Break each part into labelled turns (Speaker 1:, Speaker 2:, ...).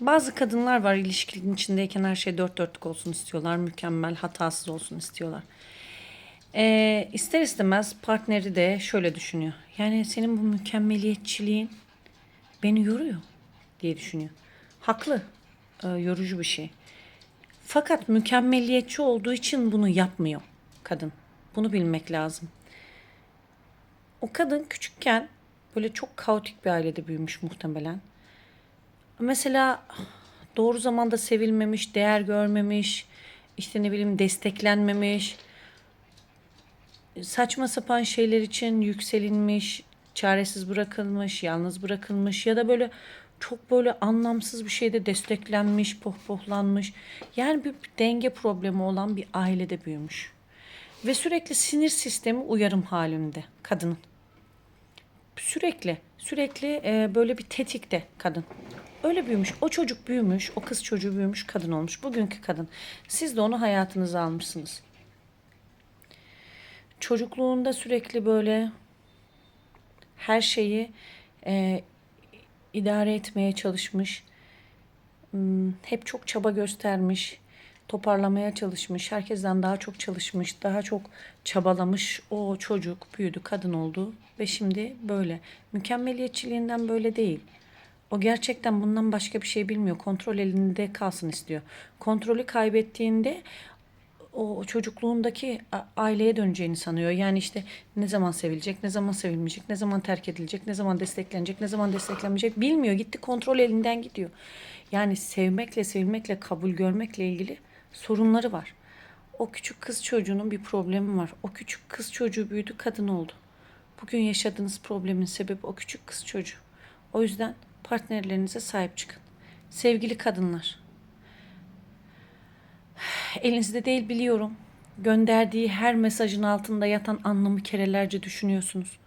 Speaker 1: Bazı kadınlar var ilişkinin içindeyken her şey dört dörtlük olsun istiyorlar. Mükemmel, hatasız olsun istiyorlar. Ee, ister istemez partneri de şöyle düşünüyor. Yani senin bu mükemmeliyetçiliğin beni yoruyor diye düşünüyor. Haklı. Ee, yorucu bir şey. Fakat mükemmeliyetçi olduğu için bunu yapmıyor kadın. Bunu bilmek lazım. O kadın küçükken böyle çok kaotik bir ailede büyümüş muhtemelen. Mesela doğru zamanda sevilmemiş, değer görmemiş, işte ne bileyim desteklenmemiş, saçma sapan şeyler için yükselinmiş, çaresiz bırakılmış, yalnız bırakılmış ya da böyle çok böyle anlamsız bir şeyde desteklenmiş, pohpohlanmış. Yani bir denge problemi olan bir ailede büyümüş. Ve sürekli sinir sistemi uyarım halinde kadının. Sürekli, sürekli e, böyle bir tetikte kadın. Öyle büyümüş. O çocuk büyümüş, o kız çocuğu büyümüş, kadın olmuş. Bugünkü kadın. Siz de onu hayatınıza almışsınız. Çocukluğunda sürekli böyle her şeyi e, idare etmeye çalışmış. Hmm, Hep çok çaba göstermiş. Toparlamaya çalışmış. Herkesten daha çok çalışmış. Daha çok çabalamış. O çocuk büyüdü, kadın oldu. Ve şimdi böyle. Mükemmeliyetçiliğinden böyle değil. O gerçekten bundan başka bir şey bilmiyor. Kontrol elinde kalsın istiyor. Kontrolü kaybettiğinde o çocukluğundaki aileye döneceğini sanıyor. Yani işte ne zaman sevilecek, ne zaman sevilmeyecek, ne zaman terk edilecek, ne zaman desteklenecek, ne zaman desteklenmeyecek bilmiyor. Gitti kontrol elinden gidiyor. Yani sevmekle, sevilmekle, kabul görmekle ilgili sorunları var. O küçük kız çocuğunun bir problemi var. O küçük kız çocuğu büyüdü, kadın oldu. Bugün yaşadığınız problemin sebebi o küçük kız çocuğu. O yüzden partnerlerinize sahip çıkın. Sevgili kadınlar, Elinizde değil biliyorum. Gönderdiği her mesajın altında yatan anlamı kerelerce düşünüyorsunuz.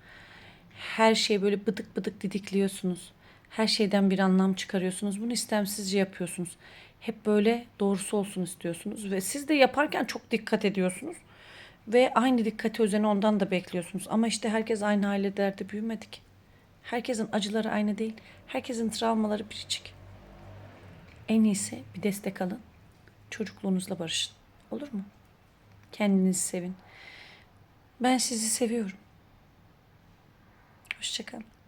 Speaker 1: Her şeyi böyle bıdık bıdık didikliyorsunuz. Her şeyden bir anlam çıkarıyorsunuz. Bunu istemsizce yapıyorsunuz. Hep böyle doğrusu olsun istiyorsunuz ve siz de yaparken çok dikkat ediyorsunuz. Ve aynı dikkati özeni ondan da bekliyorsunuz. Ama işte herkes aynı ailelerde büyümedik. Herkesin acıları aynı değil. Herkesin travmaları biricik. En iyisi bir destek alın çocukluğunuzla barışın. Olur mu? Kendinizi sevin. Ben sizi seviyorum. Hoşçakalın.